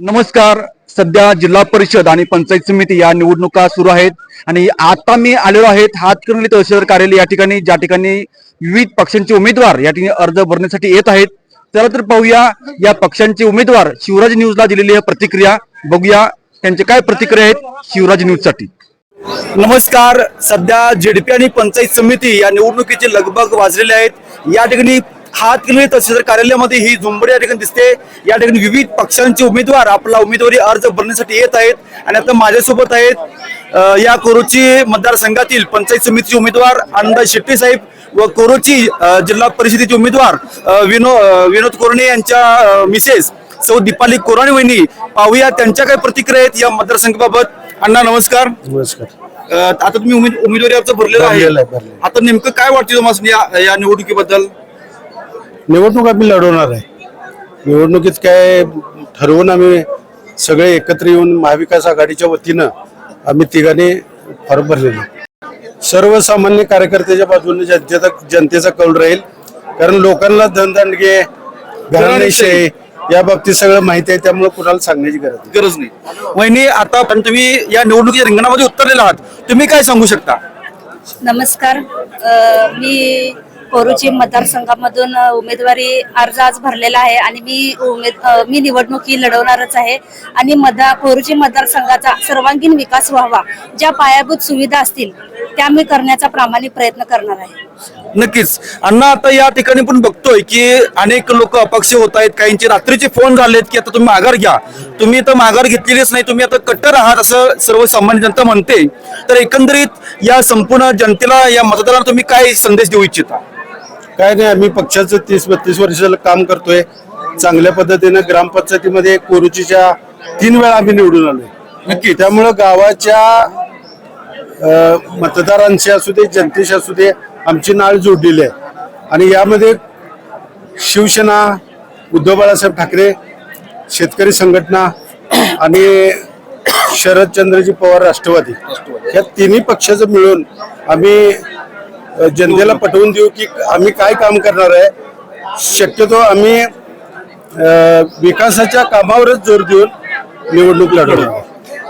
नमस्कार. सध्या जिल्हा परिषद आणि पंचायत समिती या निवडणुका सुरू आहेत आणि आता मी आलेलो आहेत हातकर्णी तहसीलदार कार्यालय या ठिकाणी ज्या ठिकाणी विविध पक्षांचे उमेदवार या ठिकाणी अर्ज भरण्यासाठी येत आहेत. चला तर पाहूया या पक्षांचे उमेदवार शिवराज न्यूजला दिलेली आहे प्रतिक्रिया. बघूया त्यांचे काय प्रतिक्रिया आहेत शिवराज न्यूजसाठी नमस्कार. सध्या जेडपी आणि पंचायत समिती या निवडणुकीचे लगबग वाजलेले आहेत. या ठिकाणी हातकर्णी तहसीलदार कार्यालयामध्ये ही झुंबडी या ठिकाणी दिसते. या ठिकाणी विविध पक्षांचे उमेदवार आपला उमेदवारी अर्ज भरण्यासाठी येत आहेत आणि आता माझ्यासोबत आहेत या कोरोची मतदारसंघातील पंचायत समितीचे उमेदवार आनंद शेट्टी साहेब व कोरोची जिल्हा परिषदेचे उमेदवार विनो विनोद कोरणे यांच्या मिसेस सौ दीपाली कोराणे वहिनी. पाहूया त्यांच्या काय प्रतिक्रिया आहेत या मतदारसंघाबाबत. अण्णा नमस्कार. नमस्कार. आता तुम्ही उमेद- उमेदवारी अर्ज भरलेला आहे. आता नेमकं काय वाटतं तुम्हाला या निवडणुकीबद्दल? निवडणूक आम्ही लढवणार आहे. निवडणुकीत काय ठरवून आम्ही सगळे एकत्र येऊन महाविकास आघाडीच्या वतीनं आम्ही तिघांनी फॉर्म भरलेले. सर्वसामान्य कार्यकर्त्याच्या बाजूने जनतेचा जनतेचा कौल राहील. कारण लोकांना धनदंडगे घराणेशाही या बाबतीत सगळं माहिती आहे त्यामुळे कुणाला सांगण्याची गरज नाही. गरज नाही. वहिनी आता पण तुम्ही या निवडणुकीच्या रिंगणामध्ये उतरलेला आहात. तुम्ही काय सांगू शकता? नमस्कार. अ, मी कोरुची मतदारसंघामधून उमेदवारी अर्ज आज भरलेला आहे आणि मी उमेद मी मी निवडणुकी लढवणारच आहे. आणि मधा कोरुची मतदारसंघाचा सर्वांगीण विकास व्हावा ज्या पायाभूत सुविधा असतील त्या मी करण्याचा प्रामाणिक प्रयत्न करणार आहे. नक्कीच. अण्णा आता या ठिकाणी पण बघतोय की अनेक लोक अपक्ष होत आहेत. काहींचे रात्रीचे फोन झालेत की आता तुम्ही माघार घ्या. तुम्ही तर माघार घेतलेलीच नाही. तुम्ही आता कट्टर आहात असं सर्वसामान्य जनता म्हणते. तर एकंदरीत या संपूर्ण जनतेला या मतदारांना तुम्ही काय संदेश देऊ इच्छिता? काय नाही आम्ही पक्षाचं तीस बत्तीस वर्षाला काम करतोय. चांगल्या पद्धतीनं ग्रामपंचायतीमध्ये कोरुचीच्या तीन वेळा आम्ही निवडून आलोय. नक्की त्यामुळं गावाच्या मतदारांशी असू दे जनतेशी असू दे आमची नाळ जोडलेली आहे. आणि यामध्ये शिवसेना उद्धव बाळासाहेब ठाकरे शेतकरी संघटना आणि शरदचंद्रजी पवार राष्ट्रवादी. या तिन्ही पक्षाचं मिळून आम्ही जनतेला पटवून देऊ की आम्ही काय काम करणार आहे? शक्यतो आम्ही विकासाच्या कामावरच जोर देऊन निवडणूक लढवणार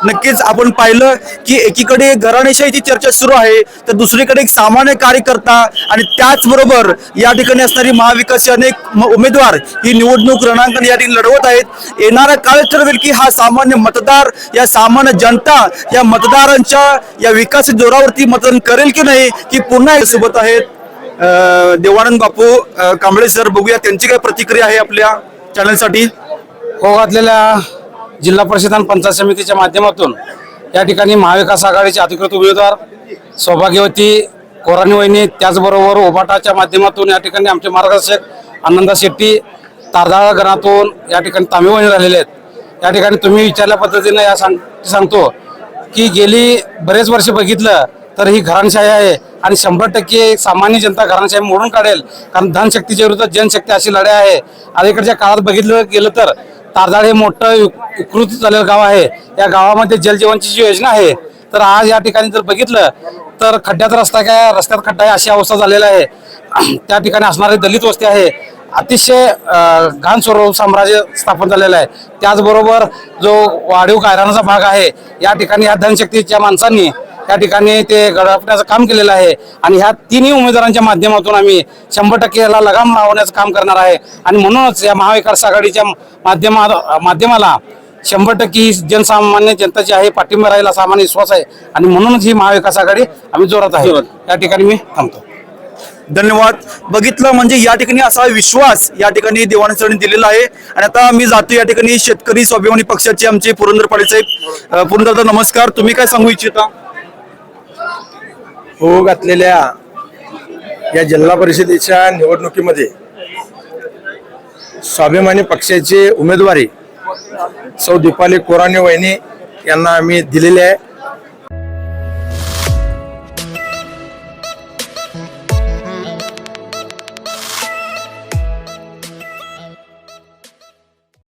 नक्कीच आपण पाहिलं की एकीकडे घराणेशाहीची चर्चा सुरू आहे तर दुसरीकडे एक सामान्य कार्यकर्ता आणि त्याचबरोबर या ठिकाणी असणारी महाविकासचे अनेक म- उमेदवार ही निवडणूक रणांकन या ठिकाणी लढवत आहेत. येणारा काळ ठरवेल की हा सामान्य मतदार या सामान्य जनता या मतदारांच्या या विकास जोरावरती मतदान करेल की नाही की पुन्हा हे सोबत आहेत देवानंद बापू कांबळे सर बघूया त्यांची काय प्रतिक्रिया आहे आपल्या चॅनलसाठी हो घातलेल्या जिल्हा परिषद आणि पंचायत समितीच्या माध्यमातून या ठिकाणी महाविकास आघाडीचे अधिकृत उमेदवार सौभाग्यवती कोराणी वहिनी त्याचबरोबर उभाटाच्या माध्यमातून या ठिकाणी आमचे मार्गदर्शक आनंदा शेट्टी तारदाळ गणातून या ठिकाणी तांबे वहिनी झालेले आहेत. या ठिकाणी तुम्ही विचारल्या पद्धतीनं या सांग सांगतो की गेली बरेच वर्ष बघितलं तर ही घराणशाही आहे आणि शंभर टक्के सामान्य जनता घराणशाही मोडून काढेल. कारण धनशक्तीच्या विरुद्ध जनशक्ती अशी लढाई आहे. अलीकडच्या काळात बघितलं गेलं तर तारदाळ हे मोठं विकृत झालेलं गाव आहे. या गावामध्ये जलजीवनची जी योजना आहे तर आज या ठिकाणी जर बघितलं तर खड्ड्यात रस्ता काय रस्त्यात खड्डा आहे अशी अवस्था झालेली आहे. त्या ठिकाणी असणारी दलित वस्ती आहे. अतिशय घाण स्वरूप साम्राज्य स्थापन झालेलं आहे. त्याचबरोबर जो वाढीव गायरानाचा भाग आहे या ठिकाणी या धनशक्तीच्या माणसांनी या ठिकाणी ते गडपण्याचं काम केलेलं आहे. आणि ह्या तिन्ही उमेदवारांच्या माध्यमातून आम्ही शंभर टक्के याला लगाम लावण्याचं काम करणार आहे. आणि म्हणूनच या महाविकास आघाडीच्या माध्यमा माध्यमाला शंभर टक्के ही जनसामान्य जनताची आहे पाठिंबा राहील असा आम्हाला विश्वास आहे. आणि म्हणूनच ही महाविकास आघाडी आम्ही जोरात आहे. या ठिकाणी मी थांबतो. धन्यवाद. बघितलं म्हणजे या ठिकाणी असा विश्वास या ठिकाणी देवाने सरांनी दिलेला आहे. आणि आता मी जातो या ठिकाणी शेतकरी स्वाभिमानी पक्षाचे आमचे पुरंदर पाटील साहेब पुरंदर नमस्कार. तुम्ही काय सांगू इच्छिता? हो घातलेल्या या जिल्हा परिषदेच्या निवडणुकीमध्ये स्वाभिमानी पक्षाचे उमेदवारी सौ दीपाली कोराणे वहिनी यांना आम्ही दिलेले आहे.